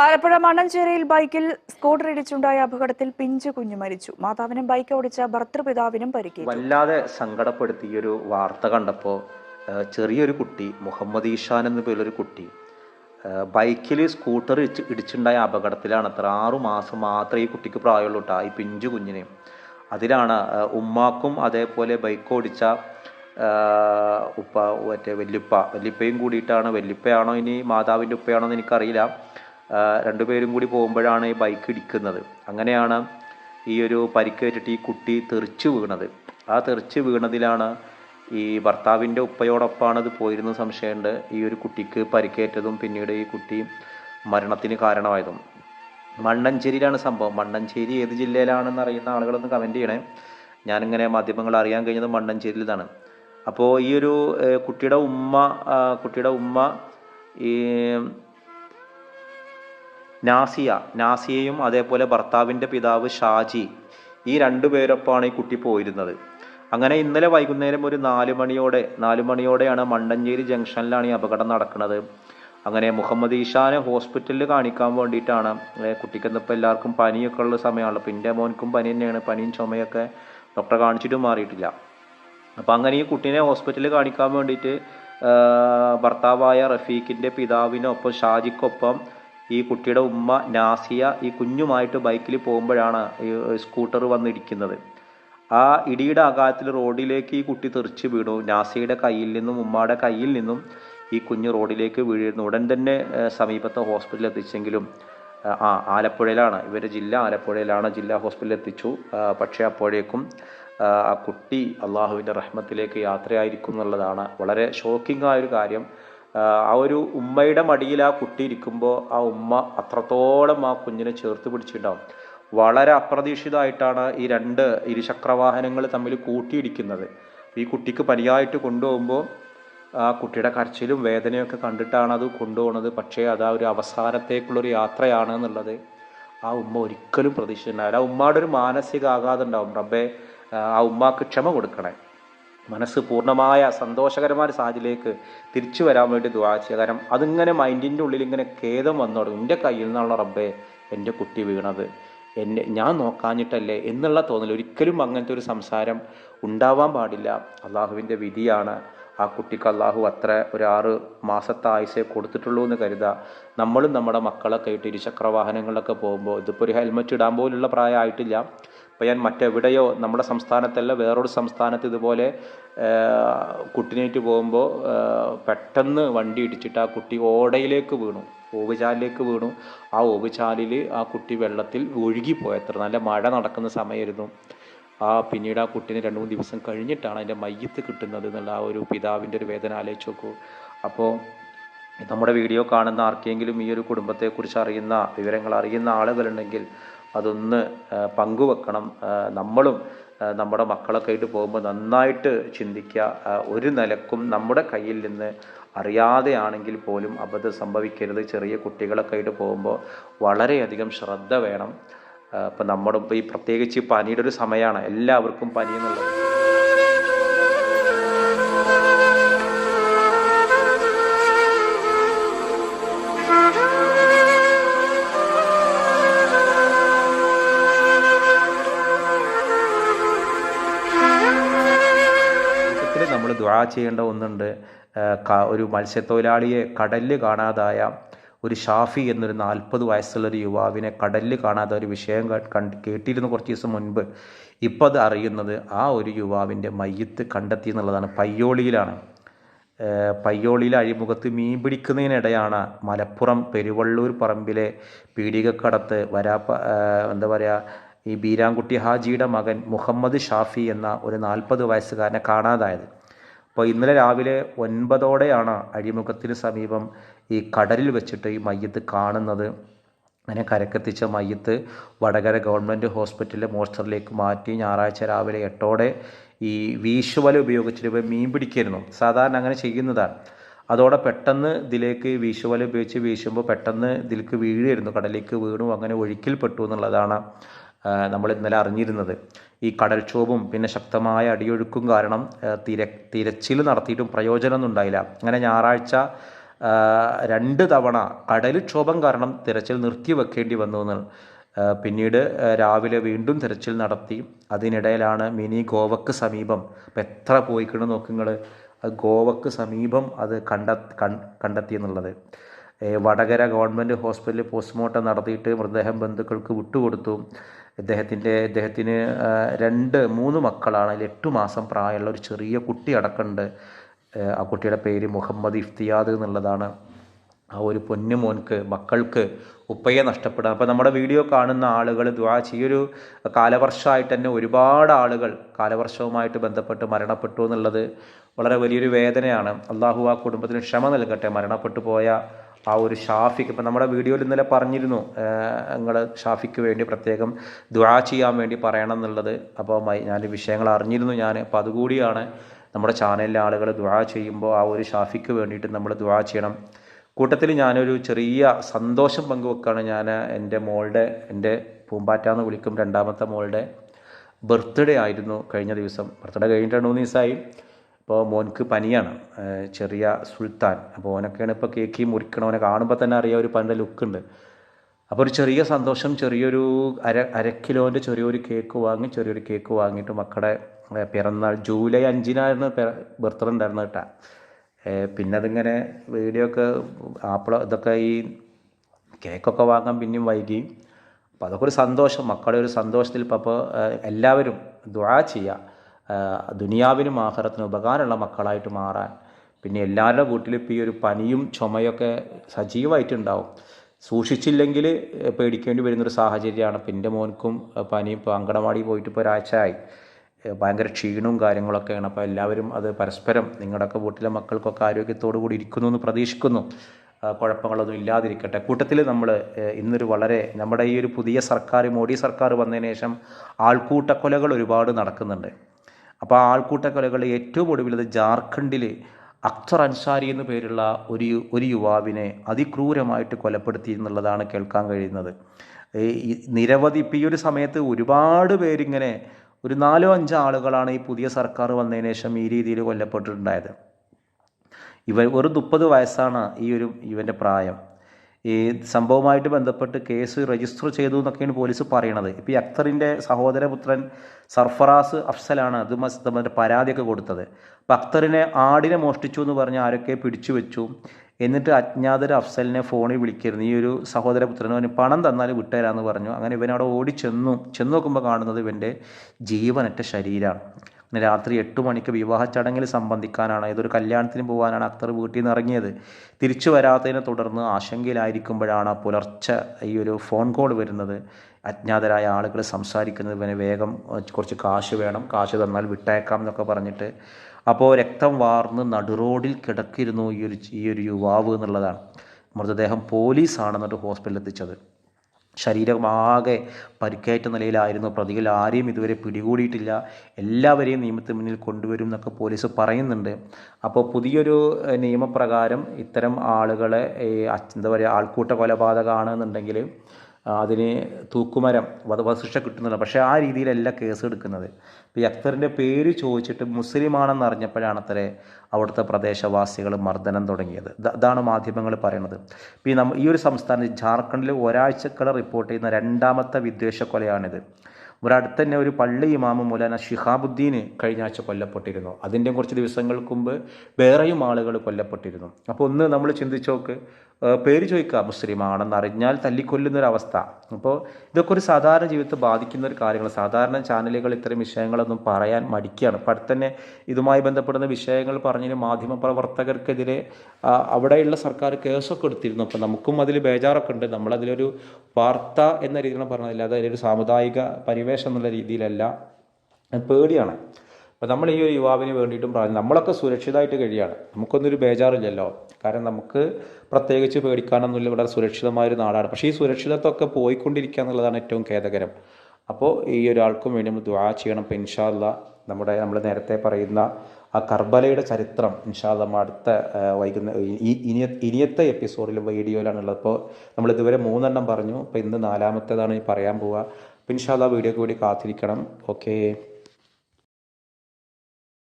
ആലപ്പുഴ മണ്ണഞ്ചേരിയിൽ ബൈക്കിൽ സ്കൂട്ടർ ഇടിച്ചുണ്ടായ അപകടത്തിൽ പിഞ്ചു കുഞ്ഞു മരിച്ചു. മാതാവിനും ബൈക്ക് ഓടിച്ച ഭർത്തൃപിതാവിനും പരിക്കേറ്റു. വല്ലാതെ സങ്കടപ്പെടുത്തി ഒരു വാർത്ത കണ്ടപ്പോൾ ചെറിയൊരു കുട്ടി മുഹമ്മദ് ഈഷാൻ എന്ന പേരൊരു കുട്ടി ബൈക്കിൽ സ്കൂട്ടർ ഇടിച്ച് ഇടിച്ചുണ്ടായ അപകടത്തിലാണ് അത്ര ആറു മാസം മാത്രമേ ഈ കുട്ടിക്ക് പ്രായമുള്ളൂ കേട്ടോ ഈ പിഞ്ചു കുഞ്ഞിനെ. അതിലാണ് ഉമ്മാക്കും അതേപോലെ ബൈക്ക് ഓടിച്ച ഉപ്പ മറ്റേ വല്യുപ്പ വല്യുപ്പയും കൂടിയിട്ടാണ് വല്യുപ്പയാണോ ഇനി മാതാവിന്റെ ഉപ്പയാണോ എന്ന് എനിക്കറിയില്ല. രണ്ടുപേരും കൂടി പോകുമ്പോഴാണ് ഈ ബൈക്ക് ഇടിക്കുന്നത്. അങ്ങനെയാണ് ഈ ഒരു പരിക്കേറ്റിട്ട് ഈ കുട്ടി തെറിച്ചു വീണത്. ആ തെറിച്ച് വീണതിലാണ് ഈ ഭർത്താവിന്റെ ഉപ്പയോടൊപ്പമാണ് ഇത് പോയിരുന്ന സംശയമുണ്ട്. ഈ ഒരു കുട്ടിക്ക് പരിക്കേറ്റതും പിന്നീട് ഈ കുട്ടി മരണത്തിന് കാരണമായതും. മണ്ണഞ്ചേരിയിലാണ് സംഭവം. മണ്ണഞ്ചേരി ഏത് ജില്ലയിലാണെന്ന് അറിയുന്ന ആളുകളൊന്ന് കമന്റ് ചെയ്യണേ. ഞാനിങ്ങനെ മാധ്യമങ്ങൾ അറിയാൻ കഴിഞ്ഞത് മണ്ണഞ്ചേരിയിൽ നിന്നാണ് അപ്പോൾ ഈ ഒരു കുട്ടിയുടെ ഉമ്മ കുട്ടിയുടെ ഉമ്മ ഈ നാസിയ നാസിയയും അതേപോലെ ഭർത്താവിന്റെ പിതാവ് ഷാജി ഈ രണ്ടു പേരൊപ്പമാണ് ഈ കുട്ടി പോയിരുന്നത്. അങ്ങനെ ഇന്നലെ വൈകുന്നേരം ഒരു നാല് മണിയോടെ നാല് മണിയോടെയാണ് മണ്ടഞ്ചേരി ജംഗ്ഷനിലാണ് ഈ അപകടം നടക്കുന്നത്. അങ്ങനെ മുഹമ്മദ് ഈഷാനെ ഹോസ്പിറ്റലിൽ കാണിക്കാൻ വേണ്ടിയിട്ടാണ് ഏ, കുട്ടിക്ക് ഇന്നിപ്പോൾ എല്ലാവർക്കും പനിയൊക്കെ ഉള്ള സമയമാണല്ലോ. എന്റെ മോൻക്കും പനി തന്നെയാണ് പനിയും ചുമയൊക്കെ ഡോക്ടറെ കാണിച്ചിട്ടും മാറിയിട്ടില്ല. അപ്പോൾ അങ്ങനെ ഈ കുട്ടീനെ ഹോസ്പിറ്റലിൽ കാണിക്കാൻ വേണ്ടിയിട്ട് ഭർത്താവായ റഫീഖിന്റെ പിതാവിനൊപ്പം ഷാജിക്കൊപ്പം ഈ കുട്ടിയുടെ ഉമ്മ നാസിയ ഈ കുഞ്ഞുമായിട്ട് ബൈക്കിൽ പോകുമ്പോഴാണ് ഈ സ്കൂട്ടർ വന്നിരിക്കുന്നത്. ആ ഇടിയുടെ ആഘാതത്തിൽ റോഡിലേക്ക് ഈ കുട്ടി തെറിച്ച് വീണു. നാസിയുടെ കയ്യിൽ നിന്നും ഉമ്മയുടെ കയ്യിൽ നിന്നും ഈ കുഞ്ഞ് റോഡിലേക്ക് വീഴുന്നു. ഉടൻ തന്നെ സമീപത്തെ ഹോസ്പിറ്റലിൽ എത്തിച്ചെങ്കിലും ആ, ആലപ്പുഴയിലാണ്. ഇവരുടെ ജില്ല ആലപ്പുഴയിലാണ്. ജില്ലാ ഹോസ്പിറ്റലിൽ എത്തിച്ചു. പക്ഷേ അപ്പോഴേക്കും ആ കുട്ടി അള്ളാഹുവിന്റെ റഹ്മത്തിലേക്ക് യാത്രയായിരിക്കും എന്നുള്ളതാണ്. വളരെ ഷോക്കിംഗ് ആയൊരു കാര്യം. ആ, ഒരു ഉമ്മയുടെ മടിയിൽ ആ കുട്ടി ഇരിക്കുമ്പോൾ ആ ഉമ്മ അത്രത്തോളം ആ കുഞ്ഞിനെ ചേർത്ത് പിടിച്ചിട്ടുണ്ടാവും. വളരെ അപ്രതീക്ഷിതമായിട്ടാണ് ഈ രണ്ട് ഇരുചക്രവാഹനങ്ങൾ തമ്മിൽ കൂട്ടിയിടിക്കുന്നത്. ഈ കുട്ടിക്ക് പനിയായിട്ട് കൊണ്ടുപോകുമ്പോൾ ആ കുട്ടിയുടെ കരച്ചിലും വേദനയൊക്കെ കണ്ടിട്ടാണ് അത് കൊണ്ടുപോകുന്നത്. പക്ഷേ അത് ആ ഒരു അവസാനത്തേക്കുള്ളൊരു യാത്രയാണ് എന്നുള്ളത് ആ ഉമ്മ ഒരിക്കലും പ്രതീക്ഷിച്ചിട്ടുണ്ടാവില്ല ആ ഉമ്മയുടെ ഒരു മാനസിക ആഘാതം ഉണ്ടാവും. റബ്ബെ ആ ഉമ്മാക്ക് ക്ഷമ കൊടുക്കണേ. മനസ്സ് പൂർണമായ സന്തോഷകരമായ സാഹചര്യത്തിലേക്ക് തിരിച്ചു വരാൻ വേണ്ടി ദുവാ ചെയ്യുക. കാരണം അതിങ്ങനെ മൈൻഡിന്റെ ഉള്ളിൽ ഇങ്ങനെ ഖേദം വന്നു തുടങ്ങും എന്റെ കയ്യിൽ നിന്നുള്ള റബ്ബേ എന്റെ കുട്ടി വീണത്. എന്നെ ഞാൻ നോക്കാഞ്ഞിട്ടല്ലേ എന്നുള്ള തോന്നൽ ഒരിക്കലും അങ്ങനത്തെ ഒരു സംസാരം ഉണ്ടാവാൻ പാടില്ല. അള്ളാഹുവിന്റെ വിധിയാണ്. ആ കുട്ടിക്ക് അള്ളാഹു അത്ര ഒരു ആറ് മാസത്തെ ആയുസേ കൊടുത്തിട്ടുള്ളൂ എന്ന് കരുതുക നമ്മളും നമ്മുടെ മക്കളൊക്കെ ആയിട്ട് ഇരുചക്ര വാഹനങ്ങളിലൊക്കെ പോകുമ്പോൾ ഇതിപ്പോൾ ഒരു ഹെൽമെറ്റ് ഇടാൻ പോലുള്ള പ്രായമായിട്ടില്ല. ഇപ്പോൾ ഞാൻ മറ്റെവിടെയോ നമ്മുടെ സംസ്ഥാനത്തല്ല വേറൊരു സംസ്ഥാനത്ത് ഇതുപോലെ കുട്ടിനേറ്റ് പോകുമ്പോൾ പെട്ടെന്ന് വണ്ടി ഇടിച്ചിട്ട് ആ കുട്ടി ഓടയിലേക്ക് വീണു. ഓവുചാലിലേക്ക് വീണു. ആ ഓവുചാലിൽ ആ കുട്ടി വെള്ളത്തിൽ ഒഴുകിപ്പോയത്ര നല്ല മഴ നടക്കുന്ന സമയമായിരുന്നു. ആ പിന്നീട് ആ കുട്ടീനെ രണ്ട് മൂന്ന് ദിവസം കഴിഞ്ഞിട്ടാണ് അതിന്റെ മയ്യത്ത് കിട്ടുന്നത് എന്നുള്ള ആ ഒരു പിതാവിന്റെ ഒരു വേദന ആലോചിച്ച് നോക്കൂ. അപ്പോൾ നമ്മുടെ വീഡിയോ കാണുന്ന ആർക്കെങ്കിലും ഈ ഒരു കുടുംബത്തെക്കുറിച്ച് അറിയുന്ന വിവരങ്ങൾ അറിയുന്ന ആളുകളുണ്ടെങ്കിൽ അതൊന്ന് പങ്കുവെക്കണം. നമ്മളും നമ്മുടെ മക്കളൊക്കെ ആയിട്ട് പോകുമ്പോൾ നന്നായിട്ട് ചിന്തിക്കുക. ഒരു നിലക്കും നമ്മുടെ കയ്യിൽ നിന്ന് അറിയാതെയാണെങ്കിൽ പോലും അബദ്ധം സംഭവിക്കരുത്. ചെറിയ കുട്ടികളൊക്കെ ആയിട്ട് പോകുമ്പോൾ വളരെയധികം ശ്രദ്ധ വേണം. ഇപ്പം നമ്മുടെ ഇപ്പോൾ ഈ പ്രത്യേകിച്ച് പനിയുടെ ഒരു സമയമാണ്. എല്ലാവർക്കും പനി എന്നുള്ളത് ദ്വാ ചെയ്യേണ്ട ഒന്നുണ്ട്. ഒരു മത്സ്യത്തൊഴിലാളിയെ കടലിൽ കാണാതായ ഒരു ഷാഫി എന്നൊരു നാൽപ്പത് വയസ്സുള്ള ഒരു യുവാവിനെ കടലിൽ കാണാതെ ഒരു വിഷയം കേട്ടിരുന്നു കുറച്ച് ദിവസം മുൻപ്. ഇപ്പോൾ അത് അറിയുന്നത് ആ ഒരു യുവാവിന്റെ മയ്യത്ത് കണ്ടെത്തി എന്നുള്ളതാണ്. പയ്യോളിയിലാണ്. പയ്യോളിയിലെ അഴിമുഖത്ത് മീൻ പിടിക്കുന്നതിനിടെയാണ് മലപ്പുറം പെരുവള്ളൂർ പറമ്പിലെ പീഡികക്കടത്ത് വരാപ്പ എന്താ പറയുക ഈ ബീരാൻകുട്ടി ഹാജിയുടെ മകൻ മുഹമ്മദ് ഷാഫി എന്ന ഒരു നാൽപ്പത് വയസ്സുകാരനെ കാണാതായത്. അപ്പോൾ ഇന്നലെ രാവിലെ ഒൻപതോടെയാണ് അഴിമുഖത്തിന് സമീപം ഈ കടലിൽ വെച്ചിട്ട് ഈ മയ്യത്ത് കാണുന്നത്. അങ്ങനെ കരക്കെത്തിച്ച മയ്യത്ത് വടകര ഗവൺമെന്റ് ഹോസ്പിറ്റലിലെ മോസ്റ്ററിലേക്ക് മാറ്റി ഞായറാഴ്ച രാവിലെ എട്ടോടെ ഈ വീശുവല ഉപയോഗിച്ചിട്ട് മീൻ പിടിക്കായിരുന്നു. സാധാരണ അങ്ങനെ ചെയ്യുന്നതാണ്. അതോടെ പെട്ടെന്ന് ഇതിലേക്ക് വീശുവല ഉപയോഗിച്ച് വീശുമ്പോൾ പെട്ടെന്ന് ഇതിലേക്ക് വീഴുമായിരുന്നു കടലിലേക്ക് വീണു അങ്ങനെ ഒഴുക്കിൽപ്പെട്ടു എന്നുള്ളതാണ് നമ്മൾ ഇന്നലെ അറിഞ്ഞിരുന്നത്. ഈ കടൽക്ഷോഭവും പിന്നെ ശക്തമായ അടിയൊഴുക്കും കാരണം തിര തിരച്ചിൽ നടത്തിയിട്ടും പ്രയോജനമൊന്നും ഉണ്ടായില്ല. അങ്ങനെ ഞായറാഴ്ച രണ്ട് തവണ കടൽക്ഷോഭം കാരണം തിരച്ചിൽ നിർത്തിവെക്കേണ്ടി വന്നു എന്ന് പിന്നീട് രാവിലെ വീണ്ടും തിരച്ചിൽ നടത്തി. അതിനിടയിലാണ് മിനി ഗോവക്ക് സമീപം. ഇപ്പം എത്ര പോയിക്കണം നോക്കുങ്ങൾ ഗോവക്ക് സമീപം അത് കണ്ടെത്തി ഏ, വടകര ഗവൺമെന്റ് ഹോസ്പിറ്റലിൽ പോസ്റ്റ്മോർട്ടം നടത്തിയിട്ട് മൃതദേഹം ബന്ധുക്കൾക്ക് വിട്ടുകൊടുത്തു. ഇദ്ദേഹത്തിന്റെ ഇദ്ദേഹത്തിന് രണ്ട് മൂന്ന് മക്കളാണ്. അതിൽ എട്ട് മാസം പ്രായമുള്ള ഒരു ചെറിയ കുട്ടി അടക്കമുണ്ട്. ആ കുട്ടിയുടെ പേര് മുഹമ്മദ് ഇഫ്തിയാദ് എന്നുള്ളതാണ്. ആ ഒരു പൊന്നു മോൻക്ക് മക്കൾക്ക് ഉപ്പയെ നഷ്ടപ്പെടുക. അപ്പോൾ നമ്മുടെ വീഡിയോ കാണുന്ന ആളുകൾ ദ്വാ ഈ ഒരു കാലവർഷമായിട്ട് തന്നെ ഒരുപാട് ആളുകൾ കാലവർഷവുമായിട്ട് ബന്ധപ്പെട്ട് മരണപ്പെട്ടു എന്നുള്ളത് വളരെ വലിയൊരു വേദനയാണ്. അള്ളാഹു ആ കുടുംബത്തിന് ക്ഷമ നൽകട്ടെ. മരണപ്പെട്ടു പോയ ആ ഒരു ഷാഫിക്ക് ഇപ്പം നമ്മുടെ വീഡിയോയിൽ ഇന്നലെ പറഞ്ഞിരുന്നു നിങ്ങൾ ഷാഫിക്ക് വേണ്ടി പ്രത്യേകം ദ്വാ ചെയ്യാൻ വേണ്ടി പറയണം എന്നുള്ളത്. അപ്പോൾ ഞാൻ വിഷയങ്ങൾ അറിഞ്ഞിരുന്നു ഞാൻ. അപ്പോൾ അതുകൂടിയാണ് നമ്മുടെ ചാനലിലെ ആളുകൾ ദ്വാ ചെയ്യുമ്പോൾ ആ ഒരു ഷാഫിക്ക് വേണ്ടിയിട്ട് നമ്മൾ ദ്വാ ചെയ്യണം. കൂട്ടത്തിൽ ഞാനൊരു ചെറിയ സന്തോഷം പങ്കുവെക്കുകയാണ് ഞാൻ എന്റെ മോളുടെ എന്റെ പൂമ്പാറ്റ എന്ന് വിളിക്കും രണ്ടാമത്തെ മോളുടെ ബർത്ത്ഡേ ആയിരുന്നു കഴിഞ്ഞ ദിവസം. ബർത്ത്ഡേ കഴിഞ്ഞിട്ട് രണ്ട് മൂന്ന് ദിവസമായി. ഇപ്പോൾ മോൻക്ക് പനിയാണ്. ചെറിയ സുൽത്താൻ. അപ്പോൾ ഓനൊക്കെയാണ് ഇപ്പോൾ കേക്ക് മുറിക്കണം ഓനെ കാണുമ്പോൾ തന്നെ അറിയാം ഒരു പന്റെ ലുക്കുണ്ട് അപ്പോൾ ഒരു ചെറിയ സന്തോഷം ചെറിയൊരു അര അര കിലോന്റെ ചെറിയൊരു കേക്ക് വാങ്ങി ചെറിയൊരു കേക്ക് വാങ്ങിയിട്ട് മക്കളുടെ പിറന്നാൾ ജൂലൈ അഞ്ചിനായിരുന്നു ബർത്ത്ഡേ ഉണ്ടായിരുന്നു കേട്ടോ. പിന്നെ അതിങ്ങനെ വീഡിയോ ഒക്കെ ആപ്പിൾ ഇതൊക്കെ ഈ കേക്കൊക്കെ വാങ്ങാൻ പിന്നെയും വൈകി. അപ്പോൾ അതൊക്കെ ഒരു സന്തോഷം. മക്കളുടെ ഒരു സന്തോഷത്തിൽ ഇപ്പോൾ അപ്പോൾ എല്ലാവരും ദ്വാ ചെയ്യുക. ദുനിയാവിനും ആഹാരത്തിനും ഉപകാരമുള്ള മക്കളായിട്ട് മാറാൻ. പിന്നെ എല്ലാവരുടെ വീട്ടിലും ഇപ്പോൾ ഈ ഒരു പനിയും ചുമയൊക്കെ സജീവമായിട്ടുണ്ടാവും സൂക്ഷിച്ചില്ലെങ്കിൽ പേടിക്കേണ്ടി വരുന്നൊരു സാഹചര്യമാണ്. ഇപ്പം എന്റെ മോനക്കും പനി ഇപ്പോൾ അങ്കണവാടി പോയിട്ട് ഇപ്പോൾ ഒരാഴ്ചയായി. ഭയങ്കര ക്ഷീണവും കാര്യങ്ങളൊക്കെയാണ്. അപ്പോൾ എല്ലാവരും അത് പരസ്പരം നിങ്ങളുടെയൊക്കെ വീട്ടിലെ മക്കൾക്കൊക്കെ ആരോഗ്യത്തോടു കൂടി ഇരിക്കുന്നു എന്ന് പ്രതീക്ഷിക്കുന്നു. കുഴപ്പങ്ങളൊന്നും ഇല്ലാതിരിക്കട്ടെ. കൂട്ടത്തിൽ നമ്മൾ ഇന്നൊരു വളരെ നമ്മുടെ ഈ ഒരു പുതിയ സർക്കാർ മോഡി സർക്കാർ വന്നതിന് ശേഷം ആൾക്കൂട്ടക്കൊലകൾ ഒരുപാട് നടക്കുന്നുണ്ട്. അപ്പോൾ ആ ആൾക്കൂട്ടക്കൊലകൾ ഏറ്റവും ഒടുവിലത് ജാർഖണ്ഡിൽ അക്തർ അൻസാരി എന്നു പേരുള്ള ഒരു ഒരു യുവാവിനെ അതിക്രൂരമായിട്ട് കൊലപ്പെടുത്തി എന്നുള്ളതാണ് കേൾക്കാൻ കഴിയുന്നത്. ഈ നിരവധി ഇപ്പം ഈ ഒരു സമയത്ത് ഒരുപാട് പേരിങ്ങനെ ഒരു നാലോ അഞ്ചോ ആളുകളാണ് ഈ പുതിയ സർക്കാർ വന്നതിന് ശേഷം ഈ രീതിയിൽ കൊല്ലപ്പെട്ടിട്ടുണ്ടായത്. ഇവ ഒരു മുപ്പത് വയസ്സാണ് ഈ ഒരു ഇവന്റെ പ്രായം. ഈ സംഭവവുമായിട്ട് ബന്ധപ്പെട്ട് കേസ് രജിസ്റ്റർ ചെയ്തു എന്നൊക്കെയാണ് പോലീസ് പറയണത്. ഇപ്പോൾ ഈ അക്തറിന്റെ സഹോദരപുത്രൻ സർഫറാസ് അഫ്സലാണ് അത് മറ്റേ പരാതിയൊക്കെ കൊടുത്തത്. അപ്പോൾ അക്തറിനെ ആടിനെ മോഷ്ടിച്ചു എന്ന് പറഞ്ഞ് ആരൊക്കെ പിടിച്ചു വെച്ചു? എന്നിട്ട് അജ്ഞാതർ അഫ്സലിനെ ഫോണിൽ വിളിക്കരുന്നു ഈ ഒരു സഹോദരപുത്രൻ അവന് പണം തന്നാൽ വിട്ടുതരാമെന്ന് പറഞ്ഞു. അങ്ങനെ ഇവനവിടെ ഓടി ചെന്നു ചെന്ന് നോക്കുമ്പോൾ കാണുന്നത് ഇവന്റെ ജീവനറ്റ ശരീരമാണ് അങ്ങനെ രാത്രി എട്ട് മണിക്ക് വിവാഹ ചടങ്ങിൽ സംബന്ധിക്കാനാണ് ഇതൊരു കല്യാണത്തിന് പോകാനാണ് അക്തർ വീട്ടിൽ നിന്ന് ഇറങ്ങിയത്. തിരിച്ചു വരാത്തതിനെ തുടർന്ന് ആശങ്കയിലായിരിക്കുമ്പോഴാണ് പുലർച്ചെ ഈ ഒരു ഫോൺ കോൾ വരുന്നത്. അജ്ഞാതരായ ആളുകൾ സംസാരിക്കുന്നത് പിന്നെ വേഗം കുറച്ച് കാശ് വേണം കാശ് തന്നാൽ വിട്ടേക്കാം എന്നൊക്കെ പറഞ്ഞിട്ട് അപ്പോൾ രക്തം വാർന്ന് നടുറോഡിൽ കിടക്കിയിരുന്നു ഈ ഒരു ഈ ഒരു യുവാവ് എന്നുള്ളതാണ്. മൃതദേഹം പോലീസാണെന്നിട്ട് ഹോസ്പിറ്റലിൽ എത്തിച്ചത്. ശരീരമാകെ പരിക്കേറ്റ നിലയിലായിരുന്നു. പ്രതികൾ ആരെയും ഇതുവരെ പിടികൂടിയിട്ടില്ല. എല്ലാവരെയും നിയമത്തിന് മുന്നിൽ കൊണ്ടുവരും എന്നൊക്കെ പോലീസ് പറയുന്നുണ്ട്. അപ്പോൾ പുതിയൊരു നിയമപ്രകാരം ഇത്തരം ആളുകളെ എന്താ പറയുക ആൾക്കൂട്ട കൊലപാതകമാണെന്നുണ്ടെങ്കിൽ അതിന് തൂക്കുമരം വധ വധശിക്ഷ കിട്ടുന്നില്ല പക്ഷേ ആ രീതിയിലല്ല കേസ് എടുക്കുന്നത്. ഇപ്പോൾ ഈ അക്തറിന്റെ പേര് ചോദിച്ചിട്ട് മുസ്ലിമാണെന്ന് അറിഞ്ഞപ്പോഴാണ് അത്ര അവിടുത്തെ പ്രദേശവാസികൾ മർദ്ദനം തുടങ്ങിയത്. ഇതാണ് മാധ്യമങ്ങൾ പറയുന്നത് ഇപ്പോൾ ഈ നമ്മ ഈ ഒരു സംസ്ഥാനത്ത് ജാർഖണ്ഡിൽ ഒരാഴ്ചക്കള റിപ്പോർട്ട് ചെയ്യുന്ന രണ്ടാമത്തെ വിദ്വേഷ കൊലയാണിത്. ഒരടുത്ത് തന്നെ ഒരു പള്ളി ഇമാമ മൗലാന ഷിഹാബുദ്ദീന് കഴിഞ്ഞ ആഴ്ച കൊല്ലപ്പെട്ടിരുന്നു. അതിന്റെ കുറച്ച് ദിവസങ്ങൾക്ക് മുമ്പ് വേറെയും ആളുകൾ കൊല്ലപ്പെട്ടിരുന്നു. അപ്പോൾ ഒന്ന് നമ്മൾ ചിന്തിച്ച് നോക്ക് ഏഹ് പേര് ചോദിക്കുക മുസ്ലിമാണെന്നറിഞ്ഞാൽ തല്ലിക്കൊല്ലുന്നൊരവസ്ഥ. അപ്പോൾ ഇതൊക്കെ ഒരു സാധാരണ ജീവിതത്തെ ബാധിക്കുന്ന ഒരു കാര്യങ്ങൾ സാധാരണ ചാനലുകൾ ഇത്തരം വിഷയങ്ങളൊന്നും പറയാൻ മടിക്കുകയാണ്. ഇപ്പം അടുത്ത് തന്നെ ഇതുമായി ബന്ധപ്പെടുന്ന വിഷയങ്ങൾ പറഞ്ഞതിന് മാധ്യമ പ്രവർത്തകർക്കെതിരെ അവിടെയുള്ള സർക്കാർ കേസൊക്കെ എടുത്തിരുന്നു. അപ്പം നമുക്കും അതിൽ ബേജാറൊക്കെ ഉണ്ട്. നമ്മളതിലൊരു വാർത്ത എന്ന രീതിയിലാണ് പറഞ്ഞതില്ല അതിലൊരു സാമുദായിക പരിവേഷം എന്നുള്ള രീതിയിലല്ല. പേടിയാണ്. അപ്പോൾ നമ്മൾ ഈ ഒരു യുവാവിന് വേണ്ടിയിട്ടും പറഞ്ഞു നമ്മളൊക്കെ സുരക്ഷിതമായിട്ട് കഴിയാണ്. നമുക്കൊന്നൊരു ബേജാറില്ലല്ലോ. കാരണം നമുക്ക് പ്രത്യേകിച്ച് പേടിക്കാനൊന്നുമില്ല. ഇവിടെ സുരക്ഷിതമായ ഒരു നാടാണ്. പക്ഷേ ഈ സുരക്ഷിതത്വമൊക്കെ പോയിക്കൊണ്ടിരിക്കുക എന്നുള്ളതാണ് ഏറ്റവും ഖേദകരം. അപ്പോൾ ഈ ഒരാൾക്കും വേണ്ടി നമ്മൾ ദ്വാ ചെയ്യണം. ഇപ്പോൾ ഇൻഷാല്ല നമ്മുടെ നമ്മൾ നേരത്തെ പറയുന്ന ആ കർബലയുടെ ചരിത്രം ഇൻഷാല്ല നമ്മൾ അടുത്ത വൈകുന്ന ഇനിയ ഇനിയത്തെ എപ്പിസോഡിലും വീഡിയോയിലാണുള്ളത് അപ്പോൾ നമ്മൾ ഇതുവരെ മൂന്നെണ്ണം പറഞ്ഞു. അപ്പോൾ ഇന്ന് നാലാമത്തേതാണ് ഈ പറയാൻ പോവുക. അപ്പോൾ ഇൻഷാല്ല വീഡിയോക്ക് വേണ്ടി കാത്തിരിക്കണം. ഓക്കേ.